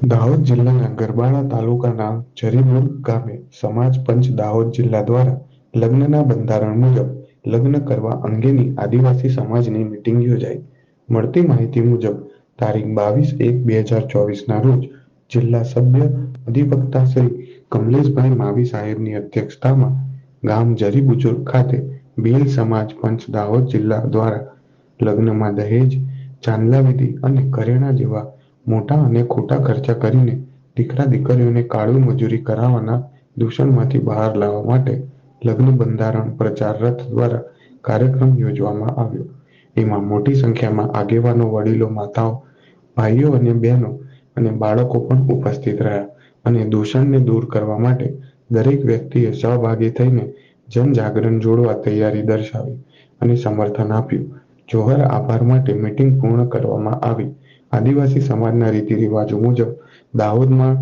દાહોદ જિલ્લાના ગરબાડા તાલુકાના જરીમુર ગામે સમાજ પંચ દાહોદ જિલ્લા દ્વારા લગ્નના બંધારણ મુજબ લગ્ન કરવા અંગેની આદિવાસી સમાજની મિટિંગ યોજાઈ. મળતી માહિતી મુજબ, તારીખ બાવીસ એક બે હજાર ચોવીસના રોજ જિલ્લા સભ્ય અધિવક્તા શ્રી કમલેશભાઈ માવી સાહેબની અધ્યક્ષતામાં ગામ જરી બુજુર્ગ ખાતે ભીલ સમાજ પંચ દાહોદ જિલ્લા દ્વારા લગ્નમાં દહેજ ચાંદલા વિધિ અને કરેણા જેવા મોટા અને ખોટા ખર્ચા કરીને દીકરા દીકરીઓને કાળું મજૂરી કરાવવાના દૂષણમાંથી બહાર લાવવા માટે લગ્ન બંધારણ પ્રચાર રથ દ્વારા કાર્યક્રમ યોજવામાં આવ્યો. એમાં મોટી સંખ્યામાં આગેવાનો, વડીલો, માતાઓ, ભાઈઓ અને બહેનો અને બાળકો પણ ઉપસ્થિત રહ્યા અને દૂષણને દૂર કરવા માટે દરેક વ્યક્તિએ સહભાગી થઈને જનજાગરણ જોડવા તૈયારી દર્શાવી અને સમર્થન આપ્યું. જોહર આભાર માટે મીટિંગ પૂર્ણ કરવામાં આવી. આદિવાસી સમાજના રીતિ રિવાજો મુજબ દાહોદમાં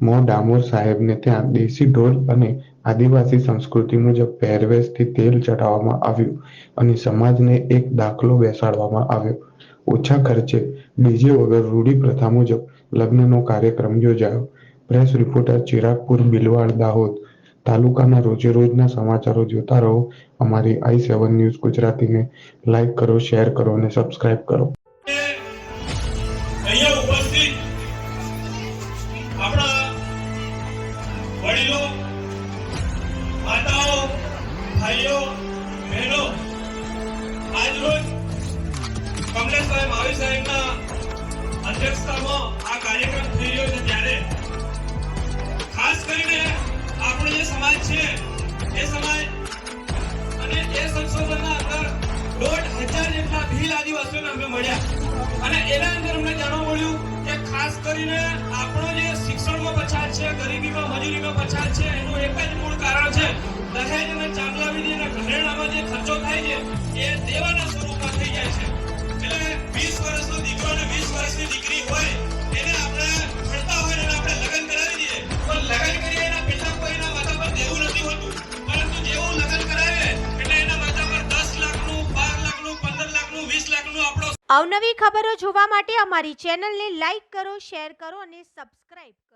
મો ડામોર સાહેબને ત્યાં દેશી ઢોલ અને આદિવાસી સંસ્કૃતિ મુજબ પહેરવેશથી તેલ ચઢાવવામાં આવ્યું અને સમાજને એક દાખલો બેસાડવામાં આવ્યો. ઓછા ખર્ચે ડીજે વગર રૂઢી પ્રથા મુજબ લગ્નનો કાર્યક્રમ યોજાયો. Press reporter Chiragpur Bilwad, Dahod. તાલુકાના રોજે રોજના સમાચારો જોતા રહો. અમારી આઈ સેવન ન્યૂઝ ગુજરાતીને લાઈક કરો, શેર કરો અને સબસ્ક્રાઇબ કરો. અહીંયા ઉપસ્થિત આપણા વડીલો, માતાઓ, ભાઈઓ, બહેનો આજરોજ કમલેશભાઈ માવી સાહેબના અધ્યક્ષતામાં આ કાર્યક્રમ થઈ રહ્યો છે ત્યારે. ખાસ કરીને આપણો જે સમાજ છે, એ સમાજ અને એ સંશોધનના અંદર દોઢ હજાર જેટલા ભીલ આદિવાસીઓને અમે મળ્યા. અને પછાત છે, એનું એક જ મૂળ કારણ છે, દહેજ અને ચાંદલા વિધિ અને ઘરેણામાં જે ખર્ચો થાય છે, એ દેવાના સ્વરૂપમાં થઈ જાય છે. એટલે વીસ વર્ષનો દીકરો અને વીસ વર્ષની દીકરી હોય, એને આપણે ભણતા હોય અને આપણે લગ્ન કરાવી દઈએ, તો લગ્ન કરીએ એના પિતા કોઈ એના માથા પર દેવું નથી હોતું. પરંતુ જેવું લગ્ન કરાવે, એટલે એના માથા પર દસ લાખનું, બાર લાખનું 15 લાખનું, વીસ લાખનું આપણો અવનવી ખબરો જોવા માટે અમારી ચેનલને લાઈક કરો, શેર કરો અને સબસ્ક્રાઇબ કરો.